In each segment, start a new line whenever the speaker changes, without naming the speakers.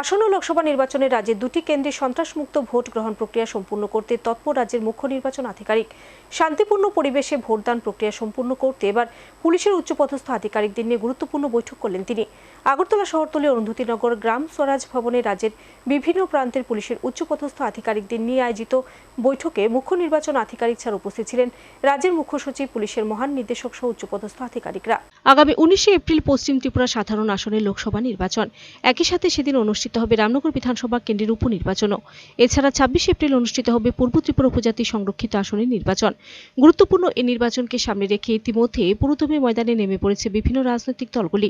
আসন্ন লোকসভা নির্বাচনে রাজ্যে দুটি কেন্দ্রে সন্ত্রাসমুক্ত ভোট গ্রহণ প্রক্রিয়া সম্পূর্ণ করতে তৎপর রাজ্যের মুখ্য নির্বাচন আধিকারিক। শান্তিপূর্ণ পরিবেশে ভোটদান প্রক্রিয়া সম্পূর্ণ করতে এবার পুলিশের উচ্চপদস্থ আধিকারিকদের নিয়ে গুরুত্বপূর্ণ বৈঠক করলেন তিনি। আগরতলা শহরতলি অরুন্ধতিনগর গ্রাম স্বরাজ ভবনে রাজ্যের বিভিন্ন প্রান্তের পুলিশের উচ্চপদস্থ আধিকারিকদের নিয়ে আয়োজিত বৈঠকে মুখ্য নির্বাচন আধিকারিক ছাড়া উপস্থিত ছিলেন রাজ্যের মুখ্য সচিব, পুলিশের মহান নির্দেশক সহ উচ্চপদস্থ আধিকারিকরা। আগামী উনিশে এপ্রিল পশ্চিম ত্রিপুরা সাধারণ আসনে লোকসভা নির্বাচন। একই সাথে সেদিন অনুষ্ঠিত হবে রামনগর বিধানসভা কেন্দ্রের উপনির্বাচনও। এছাড়া ছাব্বিশে এপ্রিল অনুষ্ঠিত হবে পূর্ব ত্রিপুরা উপজাতি সংরক্ষিত আসনের নির্বাচন। গুরুত্বপূর্ণ এই নির্বাচনকে সামনে রেখে ইতিমধ্যে পুরোদমে ময়দানে নেমে পড়েছে বিভিন্ন রাজনৈতিক দলগুলি।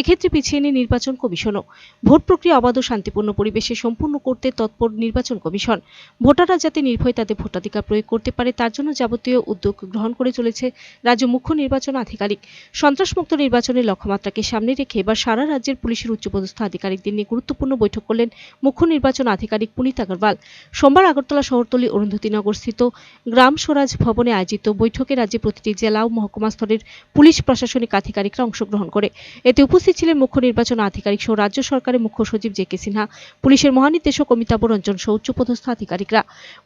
এক্ষেত্রে পিছিয়ে নেই নির্বাচন কমিশনও ভোট প্রক্রিয়া অবাধ ও শান্তিপূর্ণ পরিবেশে সম্পূর্ণ করতে তৎপর নির্বাচন কমিশন। ভোটাররা যাতে নির্ভয়ে তাদের ভোটাধিকার প্রয়োগ করতে পারে, তার জন্য যাবতীয় উদ্যোগ গ্রহণ করে চলেছে রাজ্য মুখ্য নির্বাচন আধিকারিক। সন্ত্রাসমুক্ত নির্বাচনের লক্ষ্যমাত্রাকে সামনে রেখে এবার সারা রাজ্যের পুলিশের উচ্চপদস্থ আধিকারিকদের নিয়ে গুরুত্বপূর্ণ বৈঠক করলেন মুখ্য নির্বাচন আধিকারিক পুনিত আগরওয়াল। সোমবার আগরতলা শহরতলি অরুন্ধতিনগর স্থিত গ্রাম স্বরাজ ভবনে আয়োজিত বৈঠকে রাজ্যে প্রতিটি জেলা ও মহকুমা স্তরের পুলিশ প্রশাসনিক আধিকারিকরা অংশগ্রহণ করে। এতে উপস্থিত ছিলেন মুখ্য নির্বাচন আধিকারিক সহ রাজ্য সরকারের মুখ্য সচিব জে কে সিনহা, পুলিশের মহানির্দেশক অমিতাভ রঞ্জন সহ উচ্চপদস্থ আধিকারিকরা।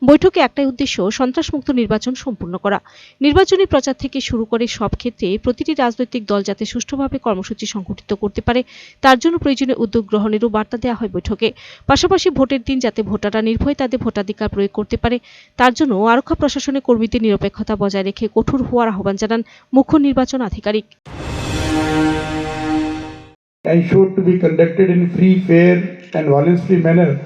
বৈঠকে একটাই উদ্দেশ্য, সন্ত্রাসমুক্ত নির্বাচন সম্পূর্ণ করা। নির্বাচনী প্রচার থেকে শুরু করে সব ক্ষেত্রে প্রতিটি রাজনৈতিক দল যাতে সুষ্ঠুভাবে কর্মসূচি সংগঠিত করতে পারে, তার জন্য প্রয়োজনীয় উদ্যোগ গ্রহণেরও বার্তা দেওয়া হয় বৈঠকে। পাশাপাশি ভোটের দিন যাতে ভোটাররা নির্ভয়ে তাদের ভোটাধিকার প্রয়োগ করতে পারে, তার জন্য আরক্ষা প্রশাসনের কর্মীদের নিরপেক্ষতা বজায় রেখে কঠোর হওয়ার আহ্বান জানান মুখ্য নির্বাচন আধিকারিক।
Ensured to be conducted in free, fair, and violence-free manner.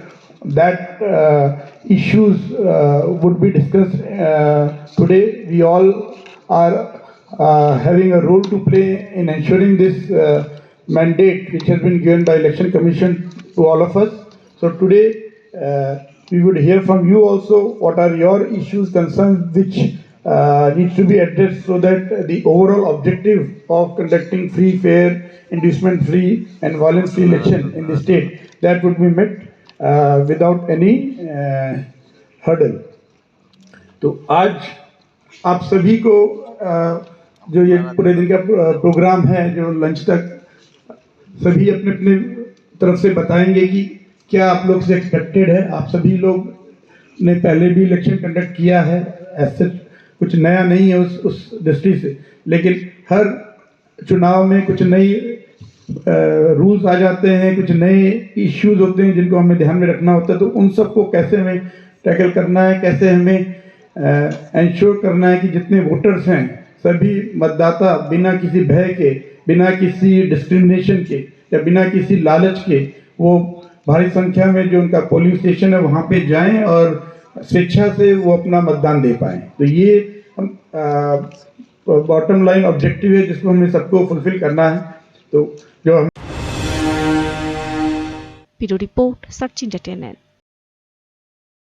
That uh, issues uh, would be discussed uh, today. We all are uh, having a role to play in ensuring this uh, mandate, which has been given by Election Commission to all of us. So today, uh, we would hear from you also. What are your issues, concerns, which uh, needs to be addressed so that the overall objective of conducting free, fair, inducement-free and violence-free election in the state that would be met uh, without any uh, hurdle. तो आज आप सभी को uh, जो ये पूरे दिन का प्रोग्राम है जो लंच तक सभी अपने अपने तरफ़ से बताएँगे कि क्या आप लोग से एक्सपेक्टेड है आप सभी लोग ने पहले भी इलेक्शन कंडक्ट किया है ऐसे कुछ नया नहीं है उस उस दृष्टि से लेकिन हर चुनाव में कुछ नई रूल्स आ जाते हैं, कुछ नए इश्यूज़ होते हैं जिनको हमें ध्यान में रखना होता है तो उन सबको कैसे हमें टैकल करना है, कैसे हमें इंश्योर करना है कि जितने वोटर्स हैं, सभी मतदाता बिना किसी भय के, बिना किसी डिस्क्रिमिनेशन के, या बिना किसी लालच के, वो भारी संख्या में जो उनका पोलिंग स्टेशन है, वहाँ पे जाएँ और स्वेच्छा से वो अपना मतदान दे पाएँ। तो ये हम बॉटम लाइन ऑब्जेक्टिव है जिसको हमें सबको फुलफिल करना है। तो जो हम
ब्यूरो रिपोर्ट, सचिन जटेनन